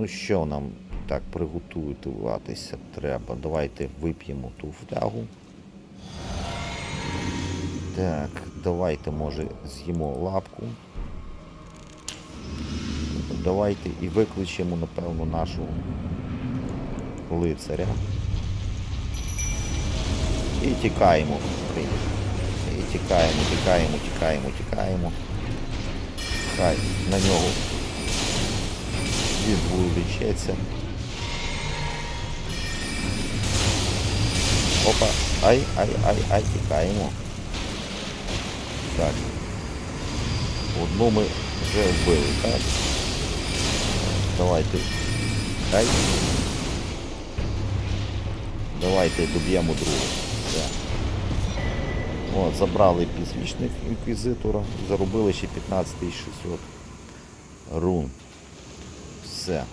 Ну що нам так приготуватися треба? Давайте вип'ємо ту флягу. Так, давайте, може, з'їмо лапку. Давайте і викличемо, напевно, нашого лицаря. І тікаємо. І тікаємо, тікаємо, тікаємо, тікаємо. Хай на нього відволічеться. Опа, ай, ай, ай, ай, тікаємо. Так. Одну ми вже вбили, так? Давайте. Ай. Давайте доб'ємо другу. Все. От, забрали підсвічник інквізитора, заробили ще 15 600 рун. Все.